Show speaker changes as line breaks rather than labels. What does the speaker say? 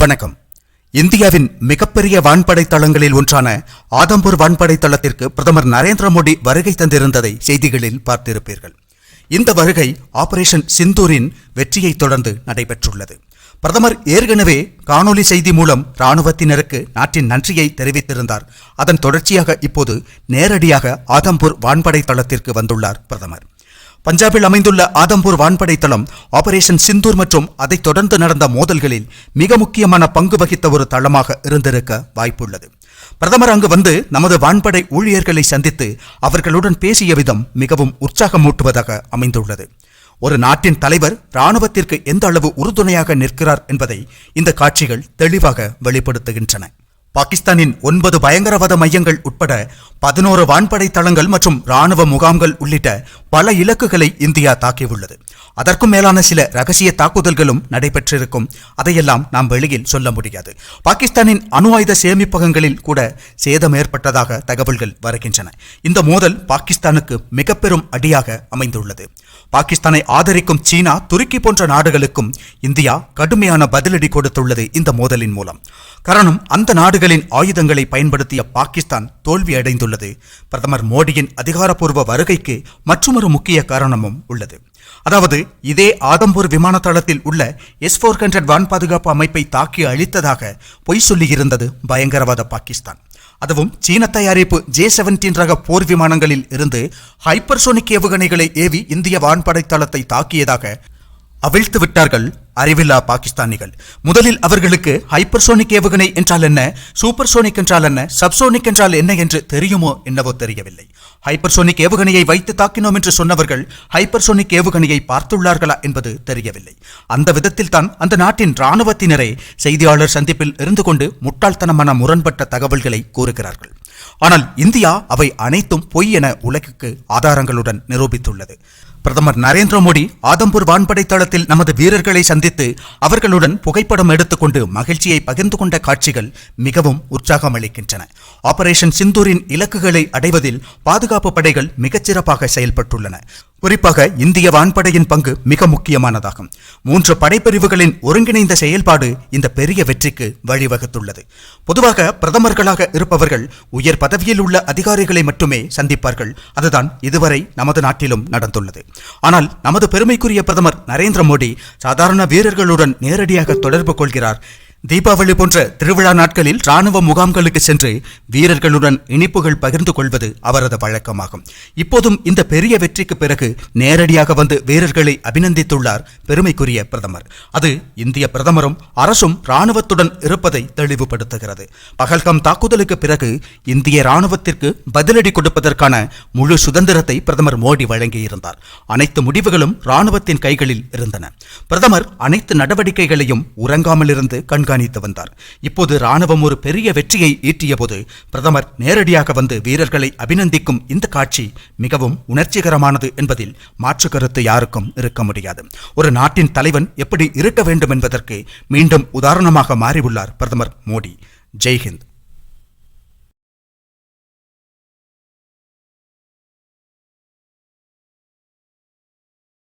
வணக்கம். இந்தியாவின் மிகப்பெரிய வான்படை தளங்களில் ஒன்றான ஆதம்பூர் வான்படை தளத்திற்கு பிரதமர் நரேந்திர மோடி வருகை தந்திருந்ததை செய்திகளில் பார்த்திருப்பீர்கள். இந்த வருகை ஆபரேஷன் சிந்தூரின் வெற்றியை தொடர்ந்து நடைபெற்றுள்ளது. பிரதமர் ஏற்கனவே காணொலி செய்தி மூலம் இராணுவத்தினருக்கு நாட்டின் நன்றியை தெரிவித்திருந்தார். அதன் தொடர்ச்சியாக இப்போது நேரடியாக ஆதம்பூர் வான்படை தளத்திற்கு வந்துள்ளார் பிரதமர். பஞ்சாபில் அமைந்துள்ள ஆதம்பூர் வான்படை தளம் ஆபரேஷன் சிந்தூர் மற்றும் அதைத் தொடர்ந்து நடந்த மோதல்களில் மிக முக்கியமான பங்கு வகித்த ஒரு தளமாக இருந்திருக்க வாய்ப்புள்ளது. பிரதமர் அங்கு வந்து நமது வான்படை ஊழியர்களை சந்தித்து அவர்களுடன் பேசிய விதம் மிகவும் உற்சாகமூட்டுவதாக அமைந்துள்ளது. ஒரு நாட்டின் தலைவர் இராணுவத்திற்கு எந்த அளவு உறுதுணையாக நிற்கிறார் என்பதை இந்த காட்சிகள் தெளிவாக வெளிப்படுத்துகின்றன. பாகிஸ்தானின் ஒன்பது பயங்கரவாத மையங்கள் உட்பட பதினோரு வான்படை தளங்கள் மற்றும் ராணுவ முகாம்கள் உள்ளிட்ட பல இலக்குகளை இந்தியா தாக்கியுள்ளது. அதற்கும் மேலான சில ரகசிய தாக்குதல்களும் நடைபெற்றிருக்கும். அதையெல்லாம் நாம் வெளியில் சொல்ல முடியாது. பாகிஸ்தானின் அணு ஆயுத சேமிப்பகங்களில் கூட சேதம் ஏற்பட்டதாக தகவல்கள் வருகின்றன. இந்த மோதல் பாகிஸ்தானுக்கு மிக பெரும் அடியாக அமைந்துள்ளது. பாகிஸ்தானை ஆதரிக்கும் சீனா துருக்கி போன்ற நாடுகளுக்கும் இந்தியா கடுமையான பதிலடி கொடுத்துள்ளது இந்த மோதலின் மூலம். காரணம் அந்த நாடுகளின் ஆயுதங்களை பயன்படுத்திய பாகிஸ்தான் தோல்வி அடைந்துள்ளது. பிரதமர் மோடியின் அதிகாரப்பூர்வ வருகைக்கு மற்றொரு முக்கிய காரணமும் உள்ளது. அதாவது இதே ஆதம்பூர் விமான தளத்தில் உள்ள எஸ் ஃபோர் ஹண்ட்ரட் வான் பாதுகாப்பு அமைப்பை தாக்கி அழித்ததாக பொய் சொல்லியிருந்தது பயங்கரவாத பாகிஸ்தான். அதுவும் சீன தயாரிப்பு ஜே செவன்டீன் ரக போர் விமானங்களில் இருந்து ஹைப்பர்சோனிக் ஏவுகணைகளை ஏவி இந்திய வான்படை தளத்தை தாக்கியதாக அவிழ்த்து விட்டார்கள் அறிவில்லா பாகிஸ்தானிகள். முதலில் அவர்களுக்கு ஹைப்பர்சோனிக் ஏவுகணை என்றால் என்ன? சூப்பர்சோனிக் என்றால் என்ன? சப்சோனிக் என்றால் என்ன என்று தெரியுமோ என்னவோ தெரியவில்லை. ஹைப்பர்சோனிக் ஏவுகணையை வைத்து தாக்கினோம் என்று சொன்னவர்கள் ஹைப்பர்சோனிக் ஏவுகணையை பார்த்துள்ளார்களா என்பது தெரியவில்லை. அந்த விதத்தில் தான் அந்த நாட்டின் இராணுவத்தினரே செய்தியாளர் சந்திப்பில் இருந்து கொண்டு முட்டாள்தனமான முரண்பட்ட தகவல்களை கூறுகிறார்கள். ஆனால் இந்தியா அவை அனைத்தும் பொய் என உலகுக்கு ஆதாரங்களுடன் நிரூபித்துள்ளது. பிரதமர் நரேந்திர மோடி ஆதம்பூர் வான்படை தளத்தில் நமது வீரர்களை சந்தித்து அவர்களுடன் புகைப்படம் எடுத்துக்கொண்டு மகிழ்ச்சியை பகிர்ந்து கொண்ட காட்சிகள் மிகவும் உற்சாகம் அளிக்கின்றன. ஆபரேஷன் சிந்தூரின் இலக்குகளை அடைவதில் பாதுகாப்பு படைகள் மிகச்சிறப்பாக செயல்பட்டுள்ளன. குறிப்பாக இந்திய வான்படையின் பங்கு மிக முக்கியமானதாகும். மூன்று படைப்பிரிவுகளின் ஒருங்கிணைந்த செயல்பாடு இந்த பெரிய வெற்றிக்கு வழிவகுத்துள்ளது. பொதுவாக பிரதமர்களாக இருப்பவர்கள் உயர் பதவியில் உள்ள அதிகாரிகளை மட்டுமே சந்திப்பார்கள். அதுதான் இதுவரை நமது நாட்டிலும் நடந்துள்ளது. ஆனால் நமது பெருமைக்குரிய பிரதமர் நரேந்திர மோடி சாதாரண வீரர்களுடன் நேரடியாக தொடர்பு கொள்கிறார். தீபாவளி போன்ற திருவிழா நாட்களில் ராணுவ முகாம்களுக்கு சென்று வீரர்களுடன் இனிப்புகள் பகிர்ந்து கொள்வது அவரது வழக்கமாகும் இப்போதும் இந்த பெரிய வெற்றிக்கு பிறகு நேரடியாக வந்து வீரர்களை அபிநந்தித்துள்ளார் பெருமைக்குரிய பிரதமர். அது இந்திய பிரதமரும் அரசும் ராணுவத்துடன் இருப்பதை தெளிவுபடுத்துகிறது. பகல்காம் தாக்குதலுக்கு பிறகு இந்திய ராணுவத்திற்கு பதிலடி கொடுப்பதற்கான முழு சுதந்திரத்தை பிரதமர் மோடி வழங்கியிருந்தார். அனைத்து முடிவுகளும் ராணுவத்தின் கைகளில் இருந்தன. பிரதமர் அனைத்து நடவடிக்கைகளையும் உறங்காமல் இருந்து கண்காணித்து வந்தார். இப்போது ராணுவம் ஒரு பெரிய வெற்றியை ஈட்டிய போது பிரதமர் நேரடியாக வந்து வீரர்களை அபிநந்திக்கும் இந்த காட்சி மிகவும் உணர்ச்சிகரமானது என்பதில் மாற்று கருத்து யாருக்கும் இருக்க முடியாது. ஒரு நாட்டின் தலைவன் எப்படி இருக்க வேண்டும் என்பதற்கு மீண்டும் உதாரணமாக மாறியுள்ளார் பிரதமர் மோடி. ஜெய்ஹிந்த்.